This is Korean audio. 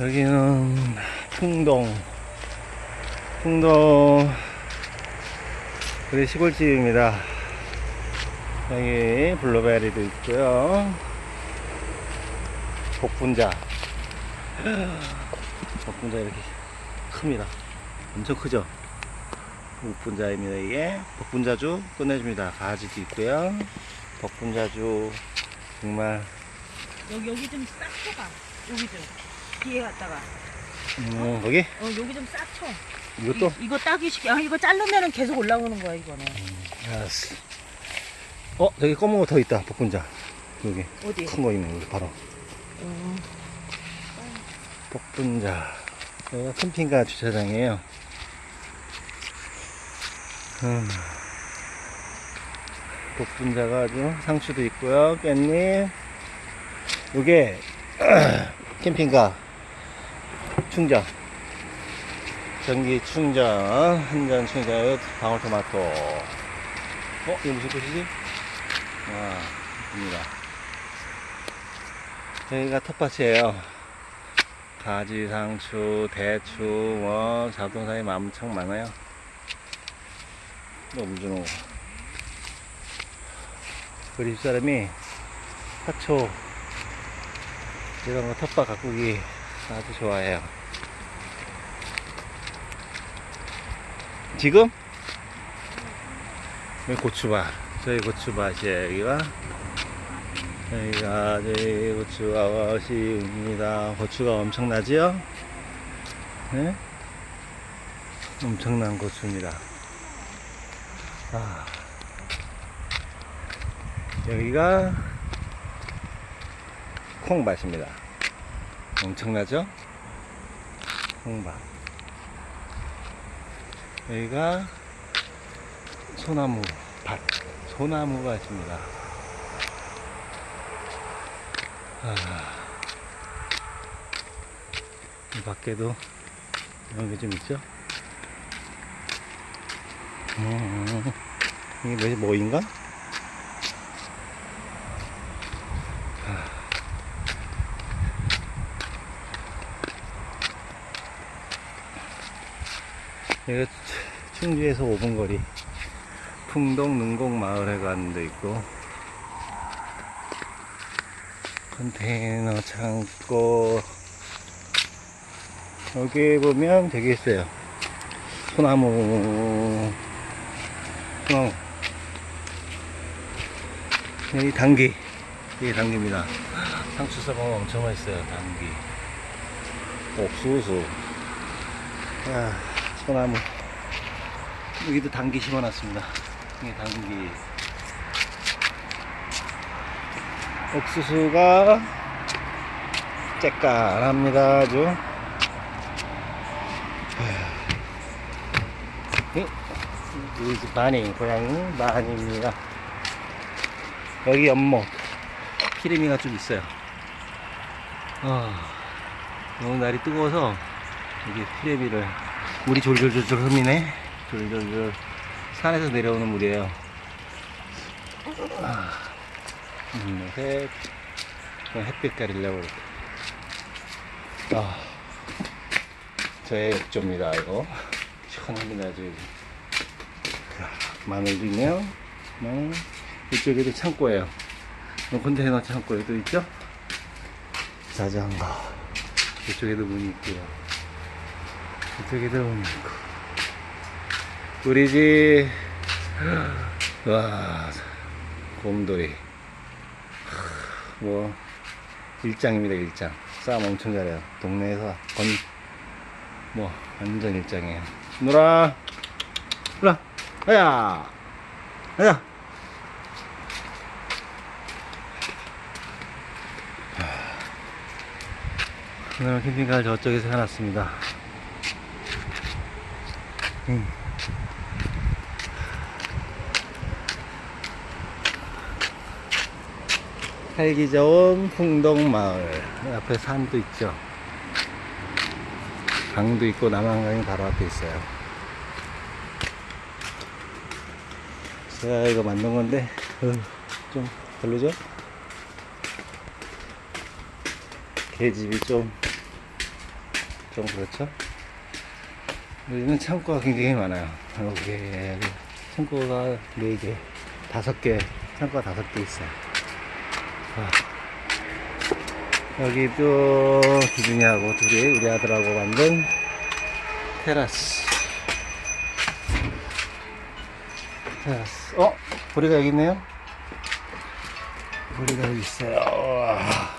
여기는 풍동. 풍동. 우리 시골집입니다. 여기 블루베리도 있고요. 복분자. 복분자 이렇게 큽니다. 엄청 크죠? 복분자입니다. 이게 복분자주 끝내줍니다. 가지도 있고요. 복분자주 정말 여기 여기 좀싹 쳐봐. 여기 좀 뒤에 갔다가. 음, 거기 어 여기 좀 싹 쳐. 이것도 이, 이거 따기 쉽게. 아 이거 자르면은 계속 올라오는 거야 이거는. 알았어. 어 저기 검은 거 더 있다. 복분자 여기 어디? 큰 거 있네 여기 바로 어, 복분자. 여기가 캠핑카 주차장이에요. 음. 복분자가 아주 상추도 있고요. 깻잎. 요게 캠핑카 충전. 전기 충전, 한전 충전, 방울토마토. 어, 이거 무슨 꽃이지? 아, 입니다. 여기가 텃밭이에요. 가지, 상추, 대추, 뭐, 자동사에 엄청 많아요. 너무 주노. 우리 집사람이 화초, 이런 거 텃밭 가꾸기 아주 좋아해요. 지금? 고추밭. 저희 고추밭이에요, 여기가. 여기가 저희 고추밭입니다. 고추가 엄청나지요? 네? 엄청난 고추입니다. 아. 여기가 콩밭입니다. 엄청나죠? 콩밭. 여기가 소나무 밭. 소나무가 있습니다. 아, 이 밖에도 이런 게 좀 있죠? 음, 이게 뭐지, 뭐인가? 여기가 충주에서 5분 거리. 풍동 능곡 마을회관도 있고 컨테이너 창고. 여기 보면 되게 있어요. 소나무. 소나무. 여기 당귀 이게 당귀입니다. 상추 썩으면 엄청 맛있어요 당귀 옥수수. 야, 소나무 여기도 당귀 심어놨습니다. 이게 당귀. 옥수수가 쬐깔합니다 아주. 집 마니 고양이 마니입니다. 여기 연못. 피레미가 좀 있어요. 아, 너무 날이 뜨거워서 여기 피레미를 물이 졸졸졸졸 흐미네 졸졸졸 산에서 내려오는 물이에요 아. 음, 햇, 그냥 햇빛 가리려고 이렇게. 아, 저의 욕조입니다, 이거. 시원합니다, 아주. 마늘도 있네요. 마늘. 이쪽에도 창고예요. 이 컨테이너 창고 에도 있죠? 자전거. 이쪽에도 문이 있고요. 문이 있고. 우리 집, 와, 곰돌이. 뭐 일장입니다 일장. 싸움 엄청 잘해요. 동네에서 건 뭐 완전 일장이에요. 놀아! 놀아! 아야! 아야! 오늘 캠핑카 저쪽에서 해놨습니다 음. 살기 좋은 풍동마을 앞에 산도 있죠 강도 있고 남한강이 바로 앞에 있어요 제가 이거 만든 건데 어, 좀 별로죠? 계집이 좀 좀 그렇죠. 여기는 창고가 굉장히 많아요. 여기 창고가 4개, 5개, 창고가 5개 있어요. 와. 여기 또 기준이하고 둘이 우리 아들하고 만든 테라스. 테라스. 어? 보리가 여기 있네요? 보리가 여기 있어요. 와.